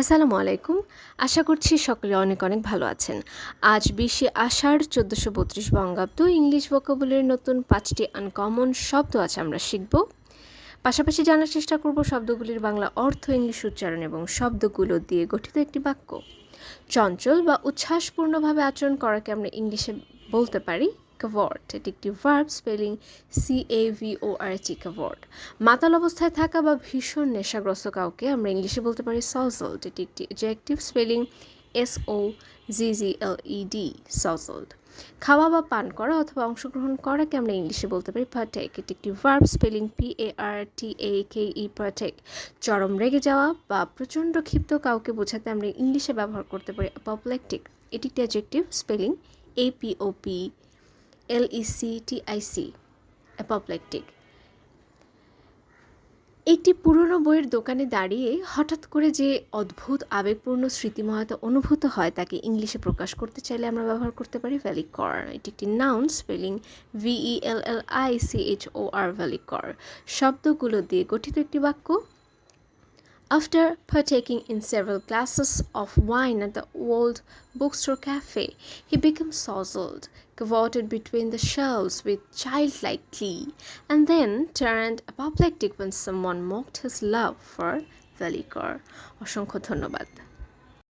আসসালামু আলাইকুম। আশা করছি সকলে অনেক অনেক ভালো আছেন। আজ বিশে আষাঢ় চোদ্দোশো বত্রিশ বঙ্গাব্দ ইংলিশ ভোকাবুলের নতুন পাঁচটি আনকমন শব্দ আছে আমরা শিখব। পাশাপাশি জানার চেষ্টা করব শব্দগুলির বাংলা অর্থ, ইংলিশ উচ্চারণ এবং শব্দগুলো দিয়ে গঠিত একটি বাক্য। চঞ্চল বা উচ্ছ্বাসপূর্ণভাবে আচরণ করাকে আমরা ইংলিশে বলতে পারি কাভর্ট এটি একটি verb spelling C A V O R T cavort মাতাল অবস্থায় থাকা বা ভীষণ নেশাগ্রস্ত কাউকে আমরা ইংলিশে বলতে পারি সলসল্ট এটি একটি adjective spelling S O G G L E D sozzled খাওয়া বা পান করা অথবা অংশগ্রহণ করাকে আমরা ইংলিশে বলতে পারি পার্টেক এটি একটি verb spelling P A R T A K E partake চরম রেগে যাওয়া বা প্রচণ্ড ক্ষিপ্ত কাউকে বোঝাতে আমরা ইংলিশে ব্যবহার করতে পারি অপপ্লেকটিক এটি একটি adjective spelling A P O P L E C T I C apoplectic একটি পুরনো বইয়ের দোকানে দাঁড়িয়ে হঠাৎ করে যে অদ্ভুত, আবেগপূর্ণ স্মৃতিময়তা অনুভূত হয়, তাকে ইংলিশে প্রকাশ করতে চাইলে আমরা ব্যবহার করতে পারি ভ্যালিকর এটি একটি noun spelling V E L L I C H O R vellichor শব্দগুলো দিয়ে গঠিত একটি বাক্য After partaking in several glasses of wine at the old bookstore cafe, he became sozzled, cavorted between the shelves with childlike glee, and then turned apoplectic when someone mocked his love for the liquor. অসংখ্য ধন্যবাদ